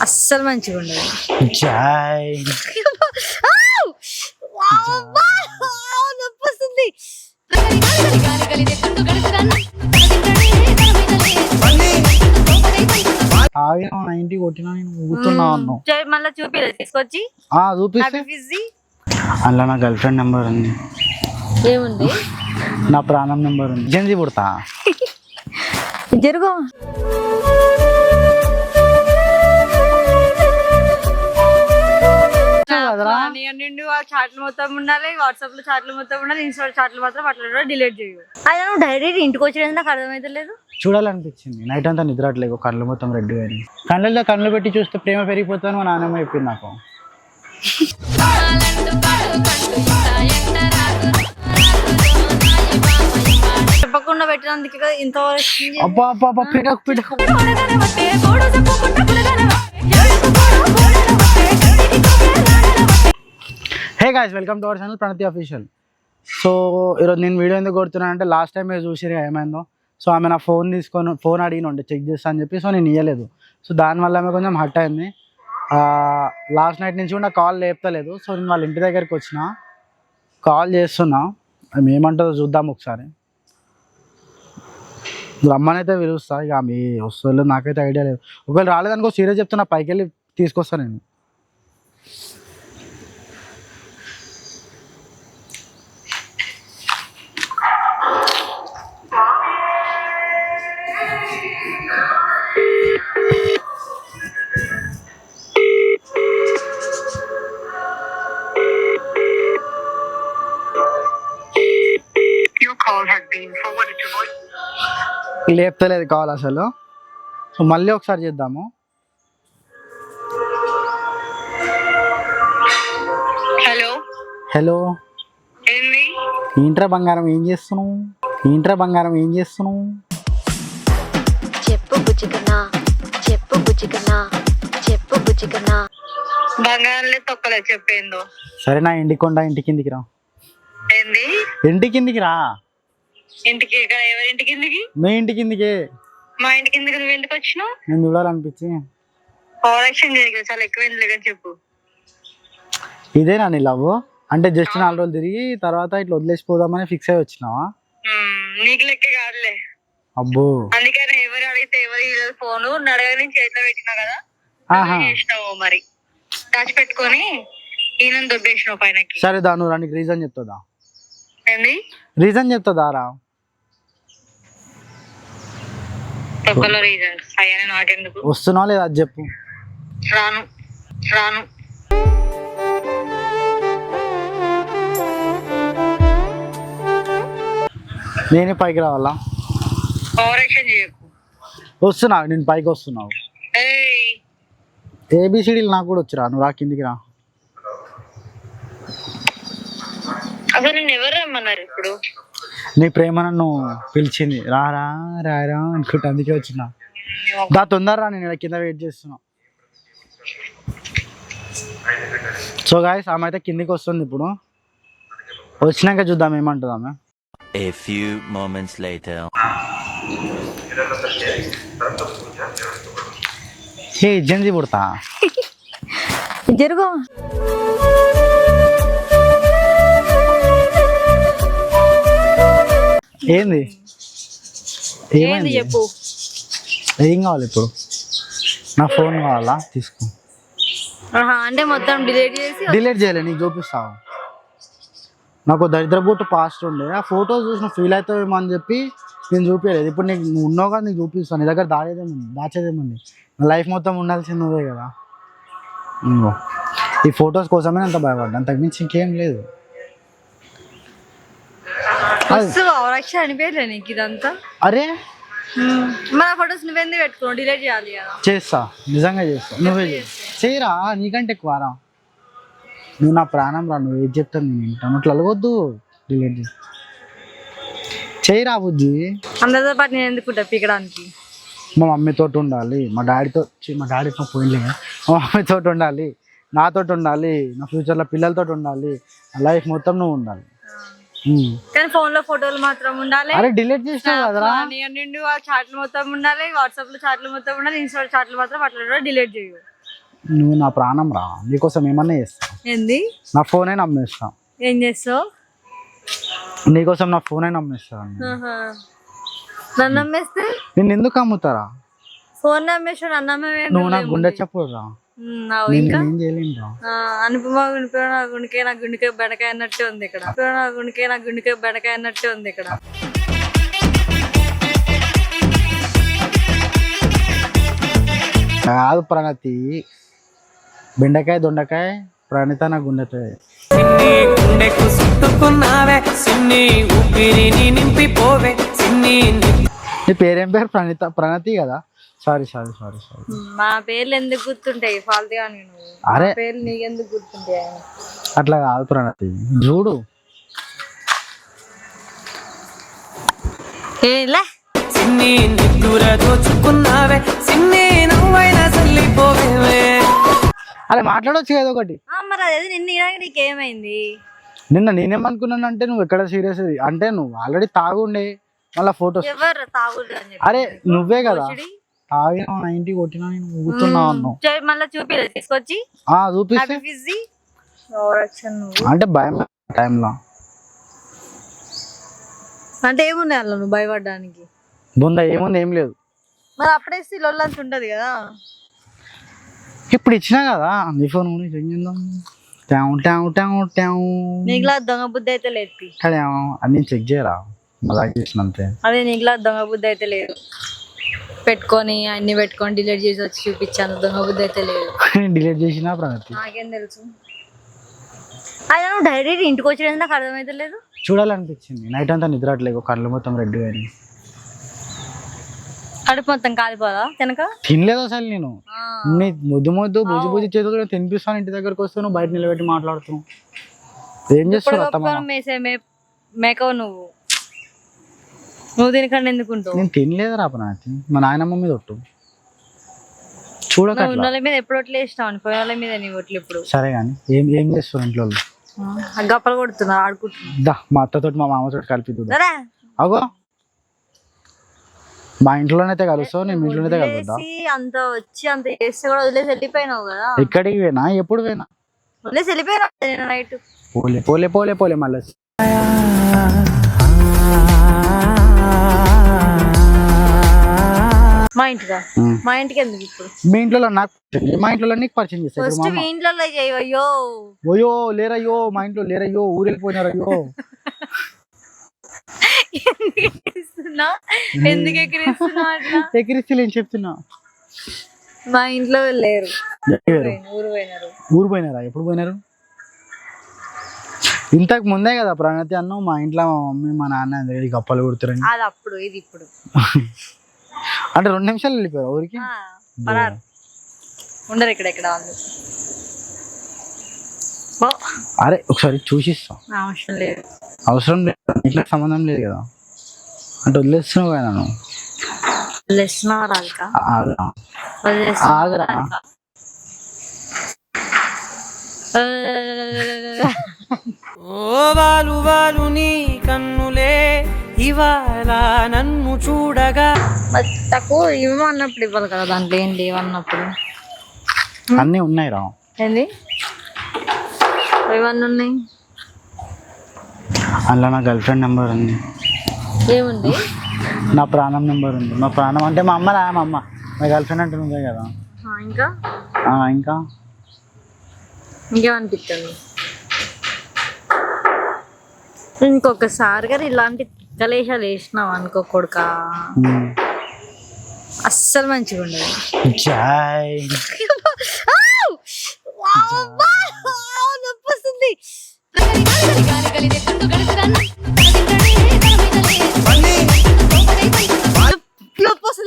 అస్సలు మంచిగా ఉండదు. జాయ్. ఆవ్! వావ్! వావ్! నొప్పి వస్తుంది ఆగిన నా ఇంటికి కొట్టినా నేను ఊగుతున్నా అన్నావు. చే- మళ్ళా చూపిలేదు తీసుకొచ్చి? ఆ చూపిస్తే. అందులో నా గర్ల్ ఫ్రెండ్ నెంబర్ ఉంది. ఏముంది? నా ప్రాణం నెంబర్ ఉంది. జంజీ పుడతా. జరుగు. కదరా? నిండు ఆ చాట్లు మొత్తం ఉండాలి వాట్సాప్లో చాట్లు మొత్తం ఉండాలి ఇన్స్టా చాట్లు మాత్రం అట్లా డిలీట్ చేయు అయినా నువ్వు డైరెక్ట్ ఇంటికి వచ్చేది నాకు అర్థమైతే లేదు చూడాలనిపించింది. నైట్ అంతా నిద్రట్లేదు కళ్ళు మొత్తం రెడ్ కానీ కళ్ళల్లో కళ్ళు పెట్టి చూస్తే ప్రేమ పెరిగిపోతాను మా నాన్నమ్మ చెప్పింది నాకు. చెప్పకుండా పెట్టినందుకు కదా ఇంత అబ్బా అబ్బా అబ్బా పిడకు పిడకు. Hey guys welcome to our channel Pranathi official so ఈరోజు నేను వీడియో ఎందుకు కొడుతున్నాను అంటే లాస్ట్ టైం మీరు చూసిరు ఏమైందో? సో ఆమె నా ఫోన్ తీసుకొని ఫోన్ అడిగిన ఉండే చెక్ చేస్తా అని చెప్పి సో నేను ఇవ్వలేదు సో దానివల్ల ఆమె కొంచెం హట్ అయింది. లాస్ట్ నైట్ నుంచి కూడా కాల్ లేపుతలేదు. సో నేను వాళ్ళ ఇంటి దగ్గరికి వచ్చిన కాల్ చేస్తున్నా. ఆమె ఏమంటుందో చూద్దాం ఒకసారి. రమ్మనైతే పిలుస్తా ఇక ఆమె వస్తుందో నాకైతే ఐడియా లేదు. ఒకవేళ రాలేదనుకో సీరియస్ చెప్తున్నా పైకి వెళ్ళి తీసుకొస్తాను నేను. లేపుతలేదు కాల్ అసలు. సో మళ్ళీ ఒకసారి చేద్దాము. హలో. హలో. ఏంది? ఏంట్రా బంగారం ఏం చేస్తున్నావు? ఏంట్రా బంగారం ఏం చేస్తున్నావు? చెప్పు బుజ్జికన్నా చెప్పు బుజ్జికన్నా చెప్పు బుజ్జికన్నా బంగారంలో తొక్కలే చెప్పేందో సరే నా ఇంటి కొండ ఇంటి కిందికి రా. ఏంది? ఇంటి కిందికి రా. ఇంటికి ఇక్కడ ఎవరింటి కిందికి? మీ ఇంటి కిందికి. మా ఇంటి కిందికి నువ్వు ఎందుకు వచ్చినావు? నేను చూడాలనిపించి. ఓవరాక్షన్ చేయగలదు చాలా ఎక్కువైంది లేదని చెప్పు. ఇదేనా నీ లవ్. అంటే జస్ట్ నాలుగు రోజులు తిరిగి తర్వాత ఇట్లా వదిలేసిపోదామని ఫిక్స్ అయ్యి వచ్చినావా? నీకు లెక్క కాదులే. అబ్బో. అందుకని ఎవరు అడిగితే ఎవరు ఇవ్వలేదు ఫోను. నడగ నుంచి చేతిలో పెట్టినా కదా? ఆహా. చేసినావు మరి? దాచి పెట్టుకొని ఈయన దొబ్బేసినావు పైనకి. సరే దా నువ్వు నీకు రీజన్ చెప్తుందా? ఏంది? రీజన్ చెప్తుందా రా రీజన్స్ నాకెందుకు? వస్తున్నావా లేదా అది చెప్పు. రాను. రాను. నేనే పైకి రావాలా? ఓవరాక్షన్ చేయకు. వస్తున్నా నేను పైకి వస్తున్నావు ఏబిసిడీలు నాకు కూడా వచ్చిరా నువ్వు రా కిందికి రా. అసలు నేను ఎవరు రమ్మన్నారు ఇప్పుడు? నీ ప్రేమ నన్ను పిలిచింది. రా రా రా రా అనుకుంటా అందుకే వచ్చిన. దా తొందరరా నేను ఇక్కడ కింద వెయిట్ చేస్తున్నా. సో గాయస్ ఆమె అయితే కిందికి వస్తుంది ఇప్పుడు. వచ్చినాక చూద్దాం ఏమంటుంది ఆమె A few moments later. ఏ జంజీ పుడతా. జరుగు. ఏంది? ఏంది ఏమైంది చెప్పు. ఏం కావాలి ఇప్పుడు? నా ఫోన్ కావాలా? తీసుకో. అంటే మొత్తం డిలీట్ చేసి డిలీట్ చేయలే నీకు చూపిస్తావు? నాకు దరిద్ర బుట్టు పాస్ట్ ఉండే. ఆ ఫోటో చూసిన ఫీల్ అవుతావేమో అని చెప్పి నేను చూపించలేదు ఇప్పుడు నీకు నువ్వు ఉన్నావు కదా నీకు చూపిస్తాను నీ దగ్గర దాచేదేముంది? దాచేదేముంది? నా లైఫ్ మొత్తం ఉండాల్సింది నువ్వే కదా. ఈ ఫొటోస్ కోసమే అంత భయపడ్డా. అంతకు మించి ఇంకేం లేదు. మస్తు అవరక్ష అనిపించలే నీకు ఇదంతా. అరే? మన ఫొటోస్ నువ్వెందుకు పెట్టుకున్నావు? డిలీట్ చేయాలి కదా. చేస్తా. నిజంగా చేస్తా. నువ్వే చేస్తా చేయరా? నీకంటే ఎక్కువ రా. నువ్వు నా ప్రాణం రా. నువ్వు ఏది చెప్తాను నేను వింటాను అట్లా అలగొద్దు. డిలీట్ చేసి చేయరా బుజ్జి? అందరితో పాటు నేను ఎందుకు పీకడానికి? మా మమ్మీతో ఉండాలి. మా డాడీతో మా డాడీతో పోయిలే మా మమ్మీతో ఉండాలి. నాతో ఉండాలి. నా ఫ్యూచర్లో పిల్లలతో ఉండాలి. నా లైఫ్ మొత్తం నువ్వు ఉండాలి. కానీ ఫోన్లో ఫోటోలు మాత్రం ఉండాలి. అరే డిలీట్ చేసినావు కదరా? నిండు ఆ చాట్లు మొత్తం ఉండాలి వాట్సాప్లో చాట్లు మొత్తం ఉండాలి ఇన్స్టా చాట్లు మాత్రం అట్లా డిలీట్ చేయు. నువ్వు నా ప్రాణం రా. నీకోసం ఏమన్నా చేస్తా. ఏంది? నా ఫోనే నమ్మేస్తా. ఏం చేస్తావు? నీకోసం నా ఫోనే నమ్మేస్తా. నన్ను నమ్మేస్తే? నిన్ను ఎందుకు అమ్ముతారా ఫోన్ నమ్మేసి నన్ను నమ్మేమే నువ్వు నా గుండె చెప్పురా అనుపమ గుండె నా గుండెకే నా గుండెకే బెడకాయ అన్నట్టే ఉంది ఇక్కడ. నా గుండెకే నా గుండెకే బెడకాయ అన్నట్టే ఉంది ఇక్కడ. కాదు ప్రణతి బెండకాయ దొండకాయ ప్రణిత నా గుండెకాయ సిన్ని గుండెకు చుట్టుకున్నావే సిన్ని ఊపిరిని నింపిపోవే సిన్ని నీ పేరేం పేరు? ప్రణిత ప్రణతి కదా? సారీ సారీ సారీ సారీ మా పేర్లు ఎందుకు గుర్తుంటాయి? ఫాల్తుగా నేను అరే. పేర్లు నీకెందుకు గుర్తుంటాయి అట్లా కాదు ప్రణతి చూడు. ఏలా సిన్ని నిద్దుర దోచుకున్నావే. సిన్ని నువ్వైనా చల్లిపోవే అరే మాట్లాడొచ్చు కదా ఒకటి. ఆ, మరి అదేది నిన్న నీకేమైంది? నిన్న నేనేమనుకున్నాను అంటే నువ్వు ఎక్కడ సీరియస్ అంటే నువ్వు ఆల్రెడీ తాగుండే. మళ్ళీ ఫొటోస్ ఎవరు తాగుడు అరే నువ్వే కదా. కొట్టినా నేను ఊగుతున్నా అన్నావు. మళ్ళా చూపిలే తీసుకొచ్చి. ఆ చూపిస్తే. నువ్వు? అంటే భయం టైంలో. అంటే ఏమున్నాయి అలా నువ్వు భయపడడానికి? బొంద ఏముంది ఏం లేదు. మరి అప్పుడే లొల్లంత ఉంటది కదా. ఇప్పుడు ఇచ్చినా కదా నీ ఫోన్ గురించి ఏం చేద్దాం? ట్యావ్ ట్యావ్ ట్యావ్ ట్యావ్ నీకులా దొంగ బుద్ధి అయితే లేదు అన్ని చెక్ చేయరా? అలా అదే నీకులా దొంగ బుద్ధి అయితే లేదు. పెట్టుకొని అన్ని పెట్టుకొని డిలీట్ చేసి వచ్చి చూపించాను. దొంగ బుద్ధి అయితే లేదు. డిలీట్ చేసినా ప్రగతి. నాకేం తెలుసు. అయినా నువ్వు డైరెక్ట్ ఇంటికి వచ్చేది నాకు అర్థమైతే లేదు. చూడాలనిపించింది. నైట్ అంతా నిద్రట్లేదు కళ్ళు మొత్తం రెడ్ అని కడుపు మొత్తం కాలిపోదా? తినక? తినలేదు అసలు నేను. నీ ముద్దు ముద్దు బుజ్జి బుజ్జి చేతులు తినిపిస్తాను ఇంటి దగ్గరకు వస్తే నువ్వు బయట నిలబెట్టి మాట్లాడుతున్నావు ఏం మే మేకవు నువ్వు. నువ్వు తినకండి ఎందుకుంటావు? నేను తినలేదురా ప్రగతి మా నాయనమ్మ మీద ఒట్టు. చూడక నువ్వు ఉన్న వాళ్ళ మీద ఎప్పుడు ఒట్లు వేసినావు అని వాళ్ళ మీద నీ ఒట్లు ఇప్పుడు సరే కానీ ఏం ఏం చేస్తారు ఇంట్లో వాళ్ళు? ఆ, గప్పలు కొడుతున్నా ఆడుకుంటున్నా దా మా అత్తతోటి మా కలిపి అగో. మా ఇంట్లోనైతే కలుస్తావు నేను మీ ఇంట్లోనైతే కలుపుతా వదిలేసి అంత వచ్చి అంత చేస్తే కూడా వదిలేసి వెళ్ళిపోయినావు కదా? ఎక్కడికి పోయినా ఎప్పుడు పోయినా. వదిలేసి వెళ్ళిపోయినావు నేను నైట్? పోలే పోలే పోలే పోలే మళ్ళీ. మా ఇంటికా. మా ఇంటికి ఎందుకు ఇప్పుడు? మీ ఇంట్లో నాకు పరిచయం- మా ఇంట్లో నీకు పరిచయం చేస్తాను ఫస్ట్ మీ ఇంట్లో చేయవు అయ్యో లేరయ్యో మా ఇంట్లో లేరయ్యో ఊరెళ్ళిపోయినారయ్యో ఎందుకు ఎక్కిరిస్తున్నా ఎందుకు ఎక్కిరిస్తున్నా అట్లా? ఎక్కిరిస్తే నేను చెప్తున్నా. మా ఇంట్లో లేరు. లేరు. ఊరు పోయినారు. ఊరు పోయినారా? ఎప్పుడు పోయినారు? ఇంతకు ముందే కదా ప్రణతి అన్నం మా ఇంట్లో మా మమ్మీ మా నాన్న దగ్గర గప్పలు కొడుతారని అది అప్పుడు ఇది ఇప్పుడు. అంటే రెండు నిమిషాలు వెళ్ళిపోయారు ఊరికి? పరారు. ఉండరు ఇక్కడ ఇక్కడ వాళ్ళు. అరే ఒకసారి చూసిస్తాం. అవసరం లేదు. అవసరం లేదు. ఇంట్లో సంబంధం లేదు కదా. అంటే వదిలేస్తున్నావు కదా నన్ను. వదిలేస్తున్నావా రాలిక ఆగురా. ఓ వాలు వాలు నీ కన్నులే ఇవాళ నన్ను చూడగా. తక్కువ ఇవ్వమన్నప్పుడు ఇవ్వాలి కదా దాంట్లో ఏం లేవన్నప్పుడు అన్నీ ఉన్నాయి రా. ఏంది? ఇవన్నీ ఉన్నాయి? అందులో నా గర్ల్ ఫ్రెండ్ నెంబర్ ఉంది. ఏముంది? నా ప్రాణం నెంబర్ ఉంది. మా ప్రాణం అంటే మా అమ్మ రా మా అమ్మ. మా గర్ల్ ఫ్రెండ్ అంటే నువ్వే కదా. ఆ, ఇంకా? ఆ, ఇంకా? ఇంకేమనిపిస్తుంది? ఇంకొకసారి గారు ఇలాంటి కలేశాలు వేసినావు అనుకో కొడుక. అస్సలు మంచిగా ఉండదు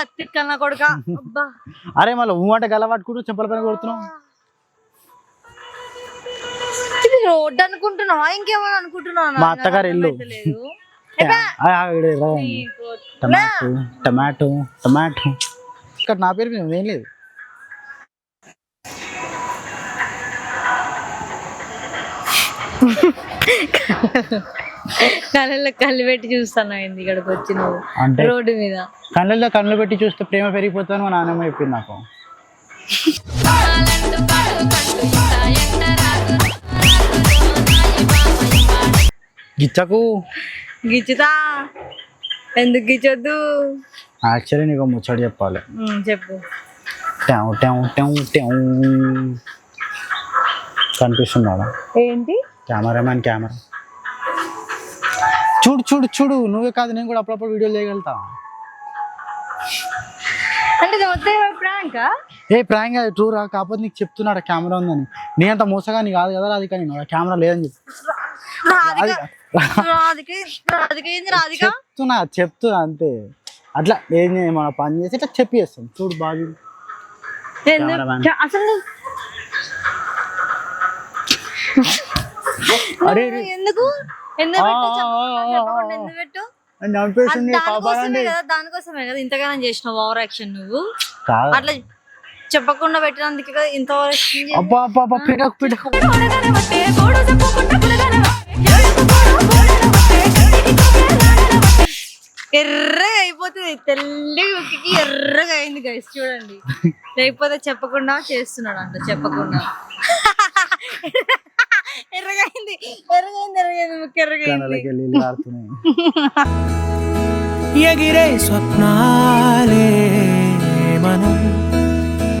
అట్టికన్నా కొడుక. అరే మళ్ళీ ఊ అంటే గల పట్టుకుంటూ చెంపల పైన కొడుతున్నావు? రోడ్డు అనుకుంటున్నావా? ఇంకేమని అనుకుంటున్నావా? మా అత్తగారి ఇల్లు. Tomato tomato tomato. ఇక్కడ నా పేరు మీద ఏం లేదు. కళ్ళల్లో కళ్ళు పెట్టి చూస్తాను అయింది ఇక్కడికి వచ్చి నువ్వు? రోడ్డు మీద. కళ్ళల్లో కళ్ళు పెట్టి చూస్తే ప్రేమ పెరిగిపోతాను మా నాన్నమ్మ చెప్పింది నాకు. గిచ్చకు గిచ్చుతా? ఎందుకు గిచ్చొద్దు? యాక్చువల్లీ నీకు ముచ్చట చెప్పాలి. చెప్పు. ట్యావ్ ట్యావ్ ట్యావ్ ట్యావ్ కనిపిస్తున్నాడా ఏంటి? కెమెరామ్యాన్ కెమెరా చూడు చూడు చూడు. నువ్వే కాదు నేను కూడా అప్పుడప్పుడు వీడియోలు చేయగలుగుతా. అంటే ప్రాంకా ఏ ప్రాంక్ అది ట్రూ రా. కాకపోతే నీకు చెప్తున్నాడు కెమెరా ఉందని. నీ అంత మోసగా నీ కాదు కదా రాధిక. నేను కెమెరా లేదని చెప్పి. రాధిక రాధిక. రాధిక ఏంది రాధిక? చెప్తున్నా చెప్తున్నా అంతే. అట్లా ఏం మన పని చేసి ఇట్లా చెప్పేస్తాం. చూడు. చ- అసలు అరే ఎందుకు? పెట్టు దానికోసమే కదా ఇంతగానం చేసినావు ఓవర్ యాక్షన్ నువ్వు. అట్లా చెప్పకుండా పెట్టినందుకు కదా ఇంత ఎర్రగా అయిపోతుంది. తెల్లగా ఉక్కికి ఎర్రగా అయింది గైస్ చూడండి. లేకపోతే చెప్పకుండా చేస్తున్నాడు అంట చెప్పకుండా. ఎర్రగా అయింది ఎర్రగా అయింది ఎర్రగా అయింది ఎగిరే స్వప్నాలే మనం